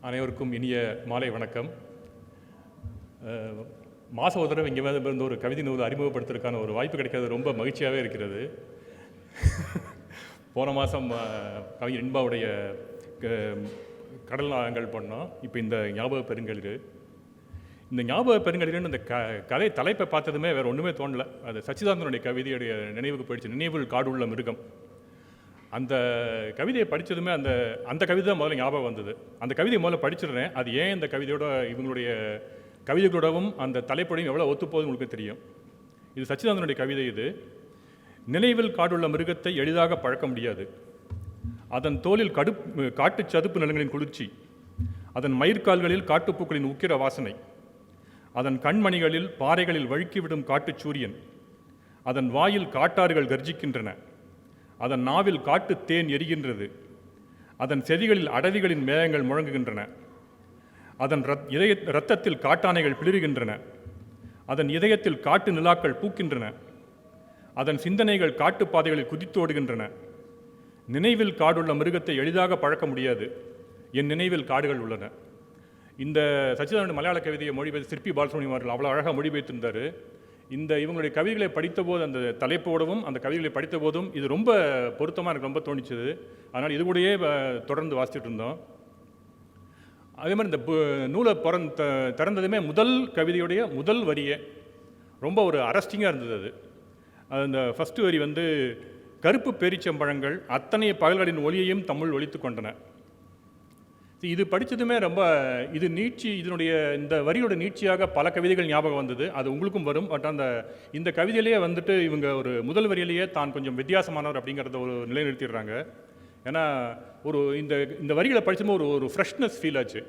அனைவருக்கும் இனிய மாலை வணக்கம். மாத ஒரு தடவை இங்கே வந்து ஒரு கவிதை நூல் அறிமுகப்படுத்துறதுக்கான ஒரு வாய்ப்பு கிடைக்கிறது ரொம்ப மகிழ்ச்சியாகவே இருக்கிறது. போன மாதம் கவிஞர் இன்பாவுடைய க- கடல் நாங்கள் பண்ணோம். இப்போ இந்த ஞாபக பெருங்கல்கு இந்த ஞாபக பெருங்கல்கள்னு இந்த க கதை தலைப்பை பார்த்ததுமே வேறு ஒன்றுமே தோணலை. அது சச்சிதானந்தனுடைய கவிதையுடைய நினைவுக்கு போயிடுச்சு. நினைவில் காடுள்ள மிருகம். அந்த கவிதையை படித்ததுமே அந்த அந்த கவிதை தான் முதல்ல ஞாபகம் வந்தது. அந்த கவிதையை முதல்ல படிச்சிடுறேன். அது ஏன் இந்த கவிதையோட இவங்களுடைய கவிதைகளோடவும் அந்த தலைப்படையும் எவ்வளோ ஒத்துப்போகுதுன்னு உங்களுக்கு தெரியும். இது சச்சிதானந்தனுடைய கவிதை இது. நினைவில் காடுள்ள மிருகத்தை எளிதாக பழக்க முடியாது. அதன் தோலில் கடுப்பு காட்டுச் சதுப்பு நிலங்களின் குளிர்ச்சி. அதன் மயிர்கால்களில் காட்டுப்பூக்களின் உக்கிர வாசனை. அதன் கண்மணிகளில் பாறைகளில் வழுக்கிவிடும் காட்டுச் சூரியன். அதன் வாயில் காட்டாறுகள் கர்ஜிக்கின்றன. அதன் நாவில் காட்டு தேன் எரிகின்றது. அதன் செதிகளில் அடவிகளின் மேகங்கள் முழங்குகின்றன. அதன் ரத் இதய இரத்தத்தில் காட்டானைகள் பிளிருகின்றன அதன் இதயத்தில் காட்டு நிலாக்கள் பூக்கின்றன. அதன் சிந்தனைகள் காட்டுப்பாதைகளில் குதித்தோடுகின்றன நினைவில் காடுள்ள மிருகத்தை எளிதாக பழக்க முடியாது. என் நினைவில் காடுகள் உள்ளன. இந்த சச்சிதானந்த மலையாள கவிதையை மொழிபெயர்த்து சிற்பி பாலசுப்ரமணியம் அவர்கள் அவ்வளோ அழகாக மொழிபெயர்த்திருந்தார். இந்த இவங்களுடைய கவிதைகளை படித்தபோது அந்த தலைப்போடவும் அந்த கவிதைகளை படித்த போதும் இது ரொம்ப பொருத்தமாக எனக்கு ரொம்ப தோணிச்சது. அதனால் இது கூடயே தொடர்ந்து வாசிச்சுட்டு இருந்தோம். அதே மாதிரி இந்த நூலை பிறந்த திறந்ததுமே முதல் கவிதையுடைய முதல் வரியே. ரொம்ப ஒரு அரஸ்டிங்காக இருந்தது அது. அது அந்த ஃபஸ்ட்டு வரி வந்து கருப்பு பேரிச்சம்பழங்கள் அத்தனை பகல்களின் ஒளியையும் தமிழ் ஒழித்து கொண்டன. இது படித்ததுமே ரொம்ப இது நீட்சி இதனுடைய இந்த வரியோட நீட்சியாக பல கவிதைகள் ஞாபகம் வந்தது. அது உங்களுக்கும் வரும். பட் அந்த இந்த கவிதையிலேயே வந்துட்டு இவங்க ஒரு முதல் வரியிலேயே தான் கொஞ்சம் வித்தியாசமானவர் அப்படிங்கிறத ஒரு நிலைநிறுத்திடுறாங்க. ஏன்னா ஒரு இந்த இந்த வரிகளை படிச்சும்போது ஒரு ஒரு ஃப்ரெஷ்னஸ் ஃபீல் ஆச்சு.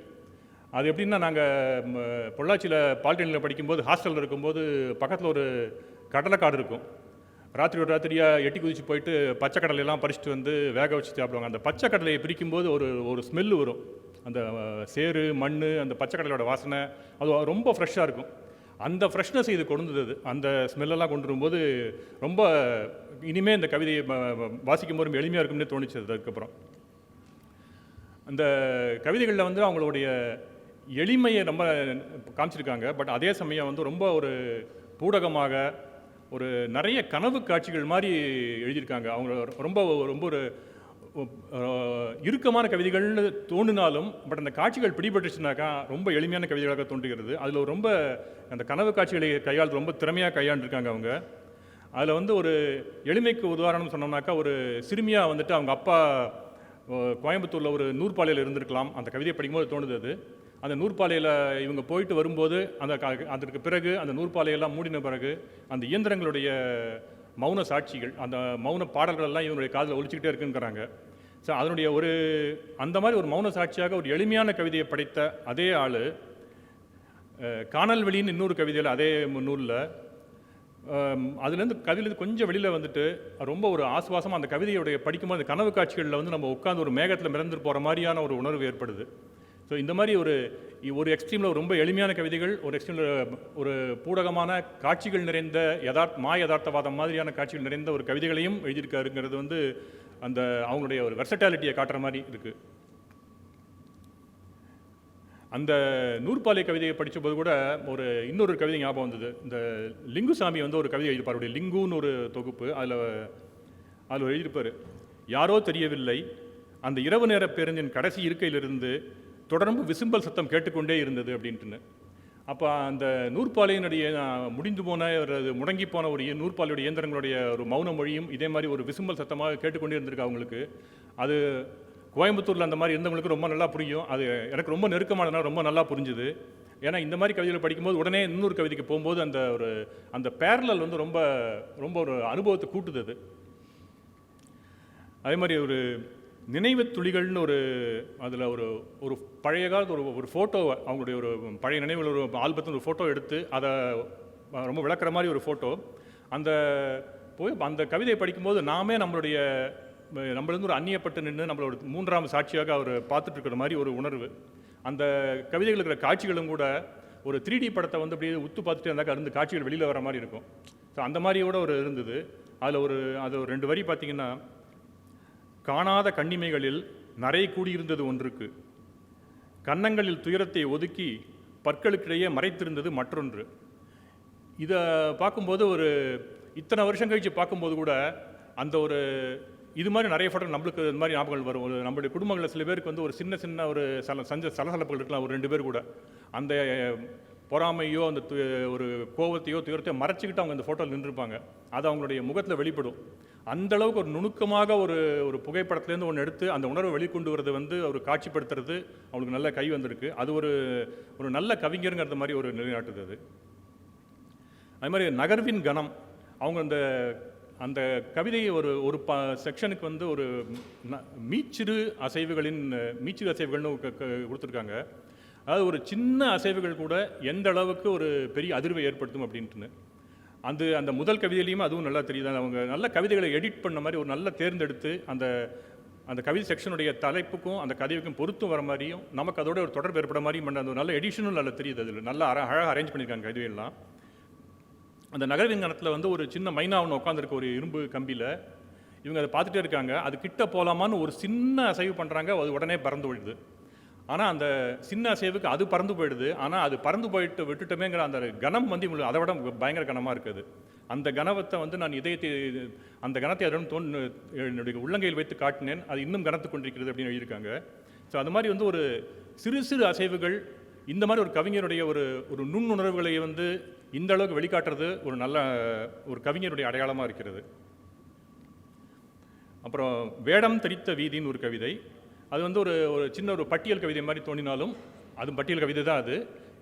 அது எப்படின்னா நாங்கள் பொள்ளாச்சியில் பாலிடெக்னிக்கில் படிக்கும்போது ஹாஸ்டலில் இருக்கும்போது பக்கத்தில் ஒரு கடலைக்காடு இருக்கும். ராத்திரி ஒரு ராத்திரியாக எட்டி குதிச்சு போயிட்டு பச்சை கடலையெல்லாம் பறிச்சுட்டு வந்து வேக வச்சு சாப்பிடுவாங்க. அந்த பச்சை கடலையை பிரிக்கும்போது ஒரு ஒரு ஸ்மெல்லு வரும். அந்த சேரு மண் அந்த பச்சை கடலையோட வாசனை அது ரொம்ப ஃப்ரெஷ்ஷாக இருக்கும். அந்த ஃப்ரெஷ்னஸ் இது கொண்டு வந்தது அந்த ஸ்மெல்லெல்லாம் கொண்டு வரும்போது ரொம்ப இனிமேல் இந்த கவிதையை வாசிக்கும் போது எளிமையாக இருக்கும்னே தோணுச்சு அதுக்கப்புறம். அந்த கவிதைகளில் வந்து அவங்களுடைய எளிமையை ரொம்ப காமிச்சிருக்காங்க. பட் அதே சமயம் வந்து ரொம்ப ஒரு பூடகமாக ஒரு நிறைய கனவு காட்சிகள் மாதிரி எழுதியிருக்காங்க. அவங்க ரொம்ப ரொம்ப ஒரு இறுக்கமான கவிதைகள்னு தோணினாலும் பட் அந்த காட்சிகள் பிடிபட்டுச்சுனாக்கா ரொம்ப எளிமையான கவிதைகளாக தோன்றுகிறது. அதில் ரொம்ப அந்த கனவு காட்சிகளை கையாளுறது ரொம்ப திறமையாக கையாண்டிருக்காங்க அவங்க. அதில் வந்து ஒரு எளிமைக்கு உதாரணம் சொன்னோம்னாக்கா ஒரு சிறுமியாக வந்துட்டு அவங்க அப்பா கோயம்புத்தூரில் ஒரு நூற்பாலையில் இருந்திருக்கலாம். அந்த கவிதையை படிக்கும்போது தோணுது அது. அந்த நூற்பாலையில் இவங்க போயிட்டு வரும்போது அந்த அதற்கு பிறகு அந்த நூற்பாலையெல்லாம் மூடின பிறகு அந்த இயந்திரங்களுடைய மௌன சாட்சிகள் அந்த மௌன பாடல்கள் எல்லாம் இவங்களுடைய காதில் ஒழிச்சிக்கிட்டே இருக்குங்கிறாங்க. ஸோ அதனுடைய ஒரு அந்த மாதிரி ஒரு மௌன சாட்சியாக ஒரு எளிமையான கவிதையை படைத்த அதே ஆள் காணல் வெளின்னு இன்னொரு கவிதையில் அதே நூலில் அதுலேருந்து கவிதையிலேருந்து கொஞ்சம் வெளியில் வந்துட்டு ரொம்ப ஒரு ஆசுவாசமாக அந்த கவிதையுடைய படிக்கும்போது அந்த கனவு காட்சிகளில் வந்து நம்ம உட்காந்து ஒரு மேகத்தில் மிதந்துட்டு போகிற மாதிரியான ஒரு உணர்வு ஏற்படுது. ஸோ இந்த மாதிரி ஒரு ஒரு எக்ஸ்ட்ரீமில் ரொம்ப எளிமையான கவிதைகள் ஒரு எக்ஸ்ட்ரீமில் ஒரு பூடகமான காட்சிகள் நிறைந்த யதார்த் மா யதார்த்தவாதம் மாதிரியான காட்சிகள் நிறைந்த ஒரு கவிதைகளையும் எழுதியிருக்காருங்கிறது வந்து அந்த அவங்களுடைய ஒரு வெர்சட்டாலிட்டியை காட்டுற மாதிரி இருக்குது அந்த நூற்பாலை கவிதையை படித்தபோது கூட ஒரு இன்னொரு கவிதை ஞாபகம் வந்தது. இந்த லிங்குசாமி வந்து ஒரு கவிதை எழுதிப்பார் அவருடைய லிங்குன்னு ஒரு தொகுப்பு அதில் அதில் எழுதியிருப்பார். யாரோ தெரியவில்லை அந்த இரவு நேர பேருந்தின் கடைசி இருக்கையிலிருந்து தொடர்ந்து விசும்பல் சத்தம் கேட்டுக்கொண்டே இருந்தது அப்படின்ட்டுன்னு. அப்போ அந்த நூற்பாலையினுடைய முடிந்து போன ஒரு அது முடங்கி போன ஒரு இய- நூற்பாலையுடைய இயந்திரங்களுடைய ஒரு மௌன மொழியும் இதே மாதிரி ஒரு விசும்பல் சத்தமாக கேட்டுக்கொண்டே இருந்திருக்கு அவங்களுக்கு. அது கோயம்புத்தூரில் அந்த மாதிரி இருந்தவங்களுக்கு ரொம்ப நல்லா புரியும். அது எனக்கு ரொம்ப நெருக்கமானதுனால் ரொம்ப நல்லா புரிஞ்சுது. ஏன்னா இந்த மாதிரி கவிதைகளை படிக்கும்போது உடனே இன்னொரு கவிதைக்கு போகும்போது அந்த ஒரு அந்த பேரலல் வந்து ரொம்ப ரொம்ப ஒரு அனுபவத்தை கூட்டுது அது. அதே மாதிரி ஒரு நினைவு துளிகள்னு ஒரு அதில் ஒரு ஒரு பழைய காலத்து ஒரு ஒரு ஃபோட்டோ அவங்களுடைய ஒரு பழைய நினைவில் ஒரு ஆல்பத்தில் ஒரு ஃபோட்டோ எடுத்து அதை ரொம்ப விளக்குற மாதிரி ஒரு ஃபோட்டோ அந்த போய் அந்த கவிதையை படிக்கும்போது நாமே நம்மளுடைய அஹ், நம்மளிருந்து ஒரு அந்நியப்பட்டு நின்று நம்மளோட மூன்றாம் சாட்சியாக அவர் பார்த்துட்டு இருக்கிற மாதிரி ஒரு உணர்வு. அந்த கவிதைகள் இருக்கிற காட்சிகளும் கூட ஒரு த்ரீ டி படத்தை வந்து அப்படியே உத்து பார்த்துட்டு இருந்தாக்கா இருந்து காட்சிகள் வெளியில் வர மாதிரி இருக்கும். ஸோ அந்த மாதிரியோட ஒரு இருந்தது. அதில் ஒரு அது ஒரு ரெண்டு வரி பார்த்திங்கன்னா காணாத கண்ணிமைகளில் நரை கூடியிருந்தது ஒன்றுக்கு. கன்னங்களில் துயரத்தை ஒதுக்கி பற்களுக்கிடையே மறைத்திருந்தது மற்றொன்று. இதை பார்க்கும்போது ஒரு இத்தனை வருஷம் கழித்து பார்க்கும்போது கூட அந்த ஒரு இது மாதிரி நிறைய ஃபோட்டோ நம்மளுக்கு இந்த மாதிரி ஞாபகங்கள் வரும். ஒரு நம்மளுடைய குடும்பங்களில் சில பேருக்கு வந்து ஒரு சின்ன சின்ன ஒரு சல சஞ்ச சலசலப்புகள் இருக்கலாம் ஒரு ரெண்டு பேர் கூட. அந்த பொறாமையோ அந்த து- ஒரு கோவத்தையோ துயரத்தையோ மறைச்சிக்கிட்டு அவங்க அந்த ஃபோட்டோவில் நின்றுருப்பாங்க. அது அவங்களுடைய முகத்தில் வெளிப்படும். அந்த அளவுக்கு ஒரு நுணுக்கமாக ஒரு ஒரு புகைப்படத்துலேருந்து ஒன்று எடுத்து அந்த உணர்வை வெளிக்கொண்டு வரது வந்து அவர் காட்சிப்படுத்துறது அவங்களுக்கு நல்ல கை வந்திருக்கு. அது ஒரு ஒரு நல்ல கவிஞருங்கிறது மாதிரி ஒரு நிலைநாட்டுது அது. அது மாதிரி நகர்வின் கணம். அவங்க அந்த அந்த கவிதையை ஒரு ஒரு ப செக்ஷனுக்கு வந்து ஒரு மீச்சிறு அசைவுகளின் மீச்சிறு அசைவுகள்னு கொடுத்துருக்காங்க. அதாவது ஒரு சின்ன அசைவுகள் கூட எந்த அளவுக்கு ஒரு பெரிய அதிர்வை ஏற்படுத்தும் அப்படின்ட்டுன்னு. அந்த அந்த முதல் கவிதையிலையும் அதுவும் நல்லா தெரியுது. அவங்க நல்ல கவிதைகளை எடிட் பண்ண மாதிரி ஒரு நல்ல தேர்ந்தெடுத்து அந்த அந்த கவிதை செக்ஷனுடைய தலைப்புக்கும் அந்த கதைக்கும் பொருத்தும் வர மாதிரியும் நமக்கு அதோட ஒரு தொடர்பு ஏற்பட மாதிரியும் பண்ண அந்த நல்ல எடிஷனும் நல்லா தெரியுது அதில். நல்லா அழ அழகாக அரேஞ்ச் பண்ணியிருக்காங்க கவிதையெல்லாம். அந்த நகர்விங்கனத்தில் வந்து ஒரு சின்ன மைனா ஒன்று உட்காந்துருக்க ஒரு இரும்பு கம்பியில். இவங்க அதை பார்த்துட்டே இருக்காங்க. அது கிட்ட போகலாமான்னு ஒரு சின்ன அசைவு பண்ணுறாங்க அது உடனே பறந்து விழுது. ஆனால் அந்த சின்ன அசைவுக்கு அது பறந்து போயிடுது. ஆனால் அது பறந்து போயிட்டு விட்டுட்டோமேங்கிற அந்த கணம் வந்து இவங்களுக்கு அதை விட பயங்கர கனமாக இருக்குது. அந்த கனவத்தை வந்து நான் இதயத்தை அந்த கணத்தை அதனுடன் தோன் என்னுடைய உள்ளங்கையில் வைத்து காட்டினேன். அது இன்னும் கனத்து கொண்டிருக்கிறது அப்படின்னு எழுதியிருக்காங்க. ஸோ அது மாதிரி வந்து ஒரு சிறு சிறு அசைவுகள் இந்த மாதிரி ஒரு கவிஞருடைய ஒரு ஒரு நுண்ணுணர்வுகளை வந்து இந்த அளவுக்கு வெளிக்காட்டுறது ஒரு நல்ல ஒரு கவிஞருடைய அடையாளமாக இருக்கிறது. அப்புறம் வேடம் தரித்த வீதின்னு ஒரு கவிதை. அது வந்து ஒரு ஒரு சின்ன ஒரு பட்டியல் கவிதை மாதிரி தோணினாலும் அது பட்டியல் கவிதை தான் அது.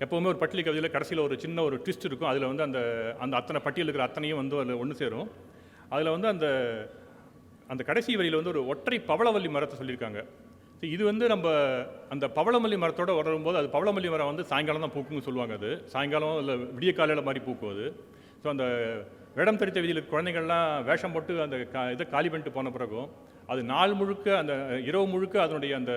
எப்போவுமே ஒரு பட்டியல் கவிதையில் கடைசியில் ஒரு சின்ன ஒரு ட்விஸ்ட் இருக்கும். அதில் வந்து அந்த அந்த அத்தனை பட்டியல் இருக்கிற அத்தனையும் வந்து அதில் ஒன்று சேரும். அதில் வந்து அந்த அந்த கடைசி வரியில் வந்து ஒரு ஒற்றை பவளவல்லி மரத்தை சொல்லியிருக்காங்க. ஸோ இது வந்து நம்ம அந்த பவளமல்லி மரத்தோட வளரும்போது அது பவளமல்லி மரம் வந்து சாயங்காலம் தான் பூக்கும்னு சொல்லுவாங்க அது. சாயங்காலம் இல்லை விடிய காலையில் மாதிரி பூக்கும் அது. ஸோ அந்த வேடம் தரித்த விதியில் குழந்தைகள்லாம் வேஷம் போட்டு அந்த கா இதை காலி பண்ணிட்டு போன பிறகும் அது நாள் முழுக்க அந்த இரவு முழுக்க அதனுடைய அந்த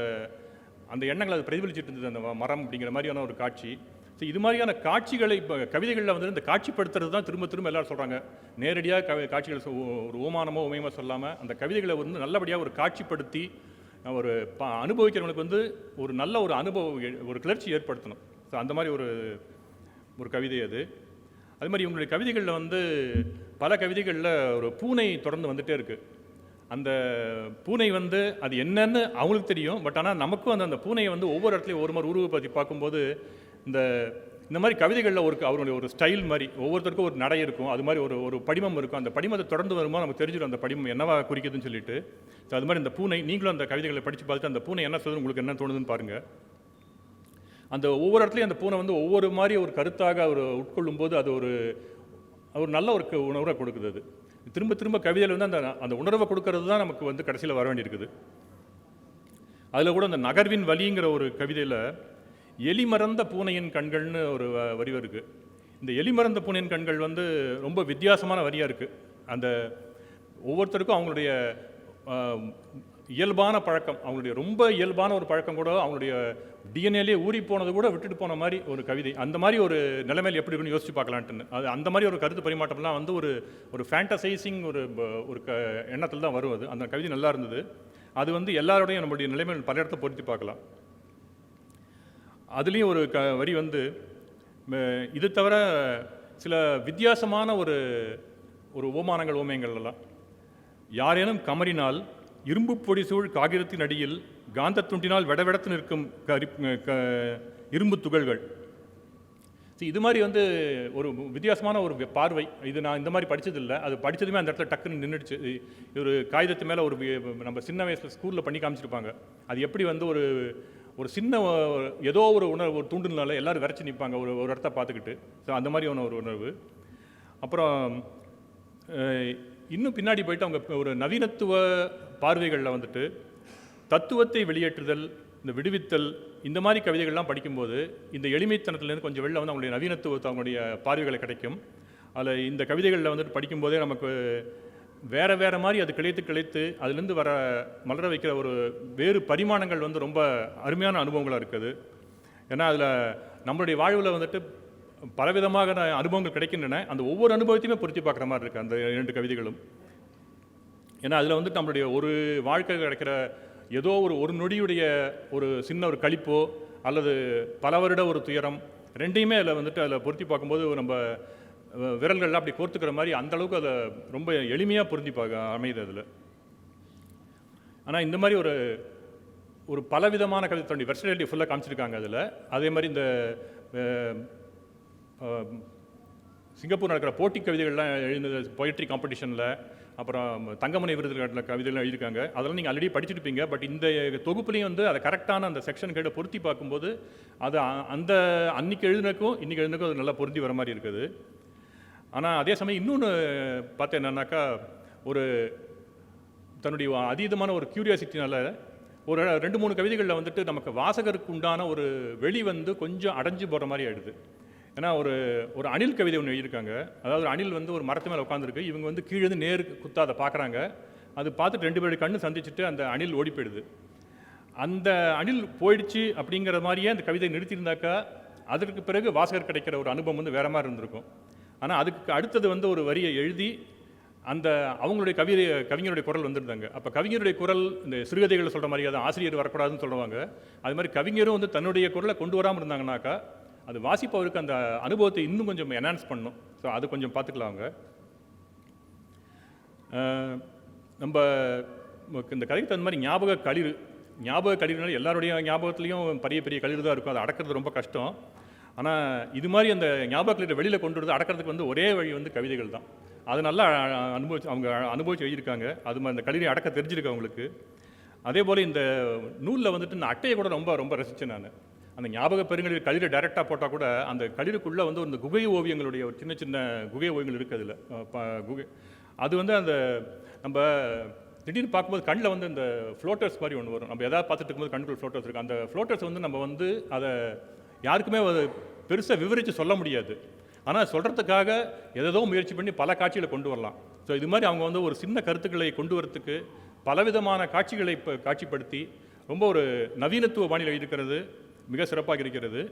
அந்த எண்ணங்கள் அது பிரதிபலிச்சுட்டு இருந்தது அந்த மரம் அப்படிங்கிற மாதிரியான ஒரு காட்சி. ஸோ இது மாதிரியான காட்சிகளை இப்போ கவிதைகளில் வந்து இந்த காட்சிப்படுத்துறது தான் திரும்ப திரும்ப எல்லாரும் சொல்கிறாங்க நேரடியாக கவி காட்சிகள் சொ- ஒரு ஓமானமோ உமையமோ சொல்லாமல் அந்த கவிதைகளை வந்து நல்லபடியாக ஒரு காட்சிப்படுத்தி ஒரு ப அனுபவிக்கிறவங்களுக்கு வந்து ஒரு நல்ல ஒரு அனுபவம் ஒரு கிளர்ச்சி ஏற்படுத்தணும். ஸோ அந்த மாதிரி ஒரு ஒரு கவிதை அது. அது மாதிரி இவங்களுடைய கவிதைகளில் வந்து பல கவிதைகளில் ஒரு பூனை தொடர்ந்து வந்துகிட்டே இருக்குது அந்த பூனை வந்து அது என்னன்னு அவங்களுக்கு தெரியும். பட் ஆனால் நமக்கும் அந்த அந்த பூனையை வந்து ஒவ்வொரு இடத்துலையும் ஒரு மாதிரி உருவப்படுத்தி பார்க்கும்போது இந்த இந்த மாதிரி கவிதைகளில் ஒரு அவருடைய ஒரு ஸ்டைல் மாதிரி ஒவ்வொருத்தருக்கும் ஒரு நடை இருக்கும். அது மாதிரி ஒரு ஒரு படிமம் இருக்கும். அந்த படிமத்தை தொடர்ந்து வரும்போது நமக்கு தெரிஞ்சிடும் அந்த படிமம் என்னவா குறிக்குதுன்னு சொல்லிட்டு. ஸோ அது மாதிரி இந்த பூனை நீங்களும் அந்த கவிதைகளை படித்து பார்த்துட்டு அந்த பூனை என்ன சொல்லுது உங்களுக்கு என்ன தோணுதுன்னு பாருங்கள் அந்த ஒவ்வொரு இடத்துலையும் அந்த பூனை வந்து ஒவ்வொரு மாதிரி ஒரு கருத்தாக அவர் உட்கொள்ளும் போது அது ஒரு ஒரு நல்ல ஒரு உணர்வை கொடுக்குது அது. திரும்ப திரும்ப கவிதையில் வந்து அந்த அந்த உணர்வை கொடுக்கறது தான் நமக்கு வந்து கடைசியில் வர வேண்டியிருக்குது. அதில் கூட அந்த நகர்வின் வலிங்கிற ஒரு கவிதையில் எலிமறந்த பூனையின் கண்கள்னு ஒரு வரி இருக்குது இந்த எலிமறந்த பூனையின் கண்கள் வந்து ரொம்ப வித்தியாசமான வரியாக இருக்குது அந்த ஒவ்வொருத்தருக்கும் அவங்களுடைய இயல்பான பழக்கம் அவங்களுடைய ரொம்ப இயல்பான ஒரு பழக்கம் கூட அவங்களுடைய டிஎன்ஏலே ஊறி போனது கூட விட்டுட்டு போன மாதிரி ஒரு கவிதை. அந்த மாதிரி ஒரு நிலைமையில் எப்படி இருக்குன்னு யோசிச்சு பார்க்கலான்ட்டுன்னு. அது அந்த மாதிரி ஒரு கருத்து பரிமாற்றம்லாம் வந்து ஒரு ஒரு ஃபேண்டசைசிங் ஒரு ஒரு க எண்ணத்தில் தான் வரும் அது. அந்த கவிதை நல்லா இருந்தது. அது வந்து எல்லாரோடையும் நம்மளுடைய நிலைமையில் பல இடத்த பொருத்தி பார்க்கலாம். அதுலேயும் ஒரு க வரி வந்து இது தவிர சில வித்தியாசமான ஒரு ஒரு ஓமானங்கள் ஓமயங்கள் எல்லாம் யாரேனும் கமறினால் இரும்பு பொடி சூழ் காகிதத்தின் அடியில் காந்தத் துண்டினால் விடவிடத்து நிற்கும் கரி க இரும்பு துகள்கள். See, இது மாதிரி வந்து ஒரு வித்தியாசமான ஒரு பார்வை. இது நான் இந்த மாதிரி படித்ததில்லை அது படித்ததுமே அந்த இடத்துல டக்குன்னு நின்றுடுச்சு ஒரு காகிதத்து மேலே ஒரு நம்ம சின்ன வயசில் ஸ்கூலில் பண்ணி காமிச்சிருப்பாங்க. அது எப்படி வந்து ஒரு ஒரு சின்ன ஏதோ ஒரு உணர்வு ஒரு தூண்டுனால எல்லாரும் விரைச்சி நிற்பாங்க ஒரு ஒரு இடத்த பார்த்துக்கிட்டு. ஸோ அந்த மாதிரியான ஒரு உணர்வு. அப்புறம் இன்னும் பின்னாடி போயிட்டு அவங்க ஒரு நவீனத்துவ பார்வைகளில் வந்துட்டு தத்துவத்தை வெளியேற்றுதல் இந்த விடுவித்தல் இந்த மாதிரி கவிதைகள்லாம் படிக்கும்போது இந்த எளிமைத்தனத்துலேருந்து கொஞ்சம் வெளில வந்து அவங்களுடைய நவீனத்துவத்தை அவங்களுடைய பார்வைகளை கிடைக்கும். அதில் இந்த கவிதைகளில் வந்துட்டு படிக்கும்போதே நமக்கு வேறு வேறு மாதிரி அது கிளைத்து கிளைத்து அதுலேருந்து வர மலர வைக்கிற ஒரு வேறு பரிமாணங்கள் வந்து ரொம்ப அருமையான அனுபவங்களாக இருக்குது. ஏன்னா அதில் நம்மளுடைய வாழ்வில் வந்துட்டு பலவிதமாக அனுபவங்கள் கிடைக்கின்றன. அந்த ஒவ்வொரு அனுபவத்தையுமே பொருத்தி பார்க்குற மாதிரி இருக்குது அந்த இரண்டு கவிதைகளும். ஏன்னா அதில் வந்துட்டு நம்மளுடைய ஒரு வாழ்க்கை கிடைக்கிற ஏதோ ஒரு ஒரு நொடியுடைய ஒரு சின்ன ஒரு களிப்போ அல்லது பல வருட ஒரு துயரம் ரெண்டையுமே அதில் வந்துட்டு அதில் பொருத்தி பார்க்கும்போது நம்ம விரல்கள்லாம் அப்படி கோர்த்துக்கிற மாதிரி அந்த அளவுக்கு அதை ரொம்ப எளிமையாக பொருந்தி பார்க்க அமையுது அதில். ஆனால் இந்த மாதிரி ஒரு ஒரு பலவிதமான கவிதை தோண்டி வெர்சனாலிட்டி ஃபுல்லாக காமிச்சிருக்காங்க அதில். அதே மாதிரி இந்த சிங்கப்பூர் நடக்கிற போட்டி கவிதைகள்லாம் எழுந்தது பொயட்ரி காம்படிஷனில் அப்புறம் தங்கமணி விருதுகளில் கவிதைலாம் எழுதியிருக்காங்க. அதெல்லாம் நீங்கள் ஆல்ரெடி படிச்சிருப்பீங்க. பட் இந்த தொகுப்புலையும் வந்து அதை கரெக்டான அந்த செக்ஷன் கேட்ட பொருத்தி பார்க்கும்போது அது அந்த அன்னைக்கு எழுதினக்கும் இன்னைக்கு எழுதினக்கும் அது நல்லா பொருந்தி வர மாதிரி இருக்குது. ஆனால் அதே சமயம் இன்னொன்று பார்த்தேன் என்னன்னாக்கா ஒரு தன்னுடைய அதீதமான ஒரு க்யூரியாசிட்டினால ஒரு ரெண்டு மூணு கவிதைகளில் வந்துட்டு நமக்கு வாசகருக்கு உண்டான ஒரு வெளி வந்து கொஞ்சம் அடைஞ்சு போகிற மாதிரி ஆயிடுது. ஏன்னா ஒரு ஒரு அணில் கவிதை ஒன்று எழுதியிருக்காங்க. அதாவது ஒரு அணில் வந்து ஒரு மரத்து மேலே உட்காந்துருக்கு இவங்க வந்து கீழே இருந்து நேருக்கு குத்தா அதை பார்க்குறாங்க. அது பார்த்துட்டு ரெண்டு பேருடைய கண்ணு சந்திச்சுட்டு அந்த அணில் ஓடி போயிடுது. அந்த அணில் போயிடுச்சு அப்படிங்கிற மாதிரியே அந்த கவிதை நிறுத்தியிருந்தாக்கா அதற்கு பிறகு வாசகர் கிடைக்கிற ஒரு அனுபவம் வந்து வேற மாதிரி இருந்திருக்கும். ஆனால் அதுக்கு அடுத்தது வந்து ஒரு வரியை எழுதி அந்த அவங்களுடைய கவிதை கவிஞருடைய குரல் வந்திருந்தாங்க. அப்போ கவிஞருடைய குரல் இந்த சிறுகதைகளை சொல்கிற மாதிரி அது ஆசிரியர் வரக்கூடாதுன்னு சொல்லுவாங்க. அது மாதிரி கவிஞரும் வந்து தன்னுடைய குரலை கொண்டு வராமல் இருந்தாங்கனாக்கா அது வாசிப்பவருக்கு அந்த அனுபவத்தை இன்னும் கொஞ்சம் என்ஹான்ஸ் பண்ணும். ஸோ அது கொஞ்சம் பார்த்துக்கலாம் அவங்க. நம்ம இந்த கதைக்கு தகுந்த மாதிரி ஞாபக களிர் ஞாபக கழிவுனால எல்லாருடைய ஞாபகத்துலேயும் பெரிய பெரிய கழிவு தான் இருக்கும். அதை அடக்கிறது ரொம்ப கஷ்டம். ஆனால் இது மாதிரி அந்த ஞாபக கழிவு வெளியில் கொண்டு வரது அடக்கிறதுக்கு வந்து ஒரே வழி வந்து கவிதைகள் தான். அது நல்லா அனுபவிச்சு அவங்க அனுபவிச்சு எழுதியிருக்காங்க. அது மாதிரி அந்த கழிவை அடக்க தெரிஞ்சிருக்கு அவங்களுக்கு. அதே போல் இந்த நூலில் வந்துட்டு இந்த அட்டையை கூட ரொம்ப ரொம்ப ரசித்தேன் நான். அந்த ஞாபக பெருங்களில் களிரை டைரெக்டாக போட்டால் கூட அந்த களிருக்குள்ளே வந்து இந்த குகை ஓவியங்களுடைய ஒரு சின்ன சின்ன குகை ஓவியங்கள் இருக்குது அதில். குகை. அது வந்து அந்த நம்ம திடீர்னு பார்க்கும்போது கண்ணில் வந்து இந்த ஃப்ளோட்டர்ஸ் மாதிரி ஒன்று வரும். நம்ம எதாவது பார்த்துட்டு இருக்கும்போது கண்ணுக்குள்ள ஃப்ளோட்டர்ஸ் இருக்குது அந்த ஃப்ளோட்டர்ஸ் வந்து நம்ம வந்து அதை யாருக்குமே அது பெருசாக விவரித்து சொல்ல முடியாது. ஆனால் சொல்கிறதுக்காக எதோ முயற்சி பண்ணி பல காட்சிகளை கொண்டு வரலாம். ஸோ இது மாதிரி அவங்க வந்து ஒரு சின்ன கருத்துக்களை கொண்டு வரத்துக்கு பலவிதமான காட்சிகளை இப்போ காட்சிப்படுத்தி ரொம்ப ஒரு நவீனத்துவ பாணியில் இருக்கிறது மிக சிறப்பாக இருக்கிறது.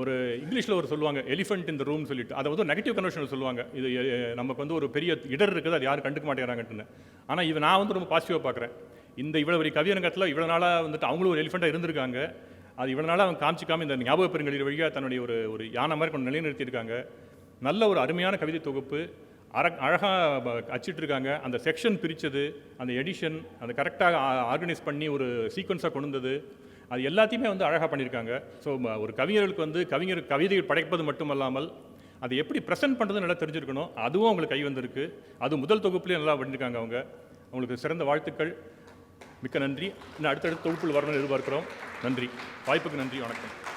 ஒரு இங்கிலீஷில் ஒரு சொல்லுவாங்க எலிஃபென்ட் இந்த ரூம் சொல்லிட்டு. அதை வந்து நெகட்டிவ் கன்வர்ஷனில் சொல்லுவாங்க. இது நமக்கு வந்து ஒரு பெரிய இடர் இருக்குது அது யாரும் கண்டுக்க மாட்டேங்கிறாங்கட்டுன்னு. ஆனால் இது நான் வந்து ரொம்ப பாசிட்டிவாக பார்க்குறேன் இந்த இவ்வளோ பெரிய கவியரங்கத்தில் இவ்வளோ நாளாக வந்துட்டு அவங்களும் ஒரு எலிஃபெண்ட்டாக இருந்திருக்காங்க. அது இவ்வளோ நாளாக அவங்க காமிச்சிக்காம இந்த ஞாபக வழியாக தன்னுடைய ஒரு ஒரு யானை மாதிரி கொண்டு நிலைநிறுத்தியிருக்காங்க. நல்ல ஒரு அருமையான கவிதை தொகுப்பு. அர அழகாக அச்சிட்ருக்காங்க அந்த செக்ஷன் பிரித்தது அந்த எடிஷன் அந்த கரெக்டாக ஆர்கனைஸ் பண்ணி ஒரு சீக்வன்ஸாக கொண்டு வந்தது. அது எல்லாத்தையுமே வந்து அழகாக பண்ணியிருக்காங்க. ஸோ ஒரு கவிஞர்களுக்கு வந்து கவிஞர் கவிதைகள் படைப்பது மட்டுமல்லாமல் அதை எப்படி ப்ரெசென்ட் பண்ணுறது நல்லா தெரிஞ்சிருக்கணும். அதுவும் அவங்களுக்கு கை வந்திருக்கு. அது முதல் தொகுப்புலேயும் நல்லா பண்ணியிருக்காங்க அவங்க. அவங்களுக்கு சிறந்த வாழ்த்துக்கள். மிக்க நன்றி. இன்னும் அடுத்தடுத்த தொகுப்பில் வரணும்னு எதிர்பார்க்குறோம். நன்றி. வாய்ப்புக்கு நன்றி. வணக்கம்.